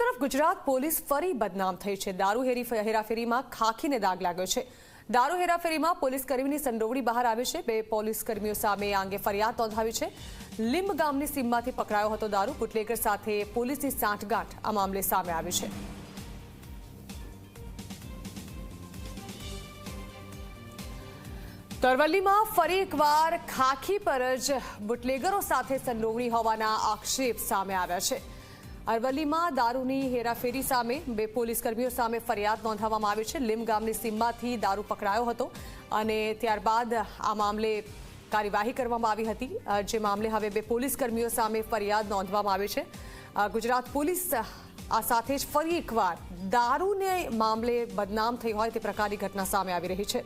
તરફ ગુજરાત પોલીસ ફરી બદનામ થઈ છે. દારૂ હેરાફેરીમાં ખાખીને દાગ લાગ્યો છે. દારૂ હેરાફેરીમાં પોલીસ કર્મીની સંડોવણી બહાર આવી છે. બે પોલીસ કર્મીઓ સામે અંગે ફરિયાદ નોંધાવી છે. લીંબ ગામની સીમમાંથી પકડાયો હતો દારૂ. બુટલેગર સાથે પોલીસની સાંઠગાંઠ આ મામલે સામે આવી છે. તરવલ્લીમાં ફરી એકવાર ખાખી પર જ બુટલેગરો સાથે સંડોવણી હોવાના આક્ષેપ સામે આવ્યા છે. અરવલ્લીમાં દારૂની હેરાફેરી સામે બે પોલીસ કર્મીઓ સામે ફરિયાદ નોંધાવવામાં આવી છે. લીમ ગામની સીમમાંથી દારૂ પકડાયો હતો અને ત્યારબાદ આ મામલે કાર્યવાહી કરવામાં આવી હતી. જે મામલે હવે બે પોલીસ કર્મીઓ સામે ફરિયાદ નોંધવામાં આવી છે. ગુજરાત પોલીસ આ સાથે જ ફરી એકવાર દારૂને મામલે બદનામ થઈ હોય તે પ્રકારની ઘટના સામે આવી રહી છે.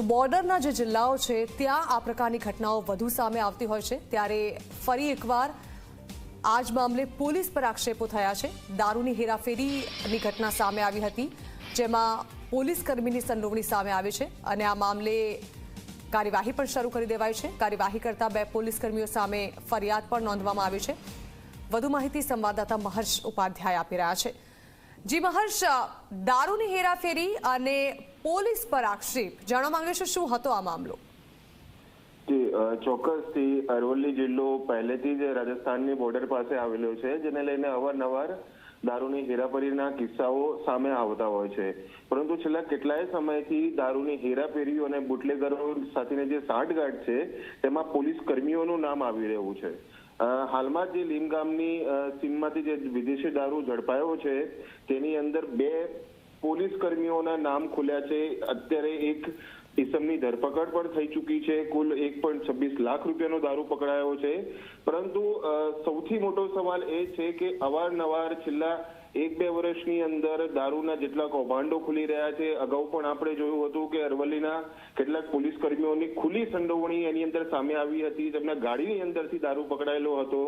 તો બોર્ડરના જે જિલ્લાઓ છે, ત્યાં આ પ્રકારની ઘટનાઓ વધુ સામે આવતી હોય છે. ત્યારે ફરી એકવાર આ જ મામલે પોલીસ પર આક્ષેપો થયા છે. દારૂની હેરાફેરીની ઘટના સામે આવી હતી, જેમાં પોલીસ કર્મીની સંડોવણી સામે આવી છે અને આ મામલે કાર્યવાહી પણ શરૂ કરી દેવાઈ છે. કાર્યવાહી કરતા બે પોલીસ કર્મીઓ સામે ફરિયાદ પણ નોંધવામાં આવી છે. વધુ માહિતી સંવાદદાતા મહર્ષ ઉપાધ્યાય આપી રહ્યા છે. જી મહર્ષ, દારૂની હેરાફેરી અને પોલીસ પર આક્ષેપ. જાણવા માંગે છે શું હતો આ મામલો? ચોક્કસથી અરવલ્લી જિલ્લો પહેલેથી જ રાજસ્થાનની બોર્ડર પાસે આવેલો છે, જેને લઈને અવારનવાર દારૂની હેરાફેરીના કિસ્સાઓ સામે આવતા હોય છે. પરંતુ છેલ્લા કેટલાય સમયથી દારૂની હેરાફેરીઓ અને બુટલેગરો સાથેની જે સાંઠગાંઠ છે, તેમાં પોલીસ કર્મીઓનું નામ આવી રહ્યું છે. હાલમાં જે લીમ ગામની સીમમાંથી જે વિદેશી દારૂ ઝડપાયો છે, તેની અંદર બે પોલીસ કર્મીઓના નામ ખુલ્યા છે. અત્યારે એક ઇસમની ધરપકડ પણ થઈ ચૂકી છે. કુલ એક પોઈન્ટ છવ્વીસ લાખ રૂપિયાનો દારૂ પકડાયો છે. પરંતુ સૌથી મોટો સવાલ એ છે કે અવારનવાર છેલ્લા એક બે વર્ષની અંદર દારૂના જેટલા કૌભાંડો ખુલી રહ્યા છે. અગાઉ પણ આપણે જોયું હતું કે અરવલ્લીના કેટલાક પોલીસ કર્મીઓની ખુલ્લી સંડોવણી એની અંદર સામે આવી હતી. તેમના ગાડીની અંદરથી દારૂ પકડાયેલો હતો.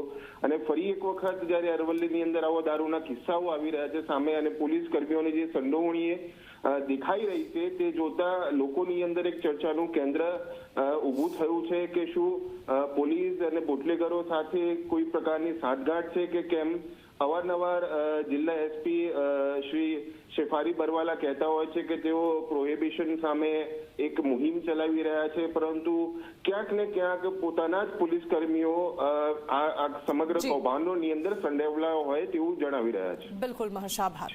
અને ફરી એક વખત જ્યારે અરવલ્લીની અંદર આવો દારૂના કિસ્સાઓ આવી રહ્યા છે સામે અને પોલીસ કર્મીઓની જે સંડોવણીએ દેખાઈ રહી છે તે જોતા લોકોની અંદર એક ચર્ચાનું કેન્દ્ર ઊભું થયું છે કે શું પોલીસ અને બોટલેગરો સાથે કોઈ પ્રકારની સાંઠગાંઠ છે કે કેમ? અવારનવાર જિલ્લા એસપી શ્રી શેફારી બરવાલા કહેતા હોય છે કે તેઓ પ્રોહિબિશન સામે એક મુહિમ ચલાવી રહ્યા છે પરંતુ ક્યાંક ને ક્યાંક પોતાના જ પોલીસ કર્મીઓ આ સમગ્ર. કૌભાંડોની અંદર સંડેવલા હોય તેવું જણાવી રહ્યા છે. બિલકુલ મહર્ષ આભાર.